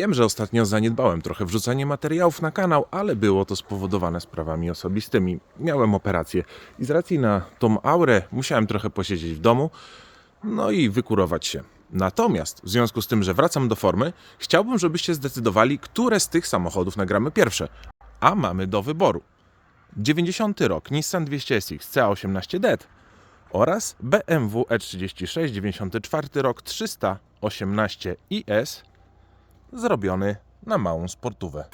Wiem, że ostatnio zaniedbałem trochę wrzucanie materiałów na kanał, ale było to spowodowane sprawami osobistymi. Miałem operację i z racji na tą aurę musiałem trochę posiedzieć w domu, no i wykurować się. Natomiast w związku z tym, że wracam do formy, chciałbym, żebyście zdecydowali, które z tych samochodów nagramy pierwsze. A mamy do wyboru 90 rok Nissan 200SX CA18D oraz BMW E36 94 rok 318 IS zrobiony na małą sportówę.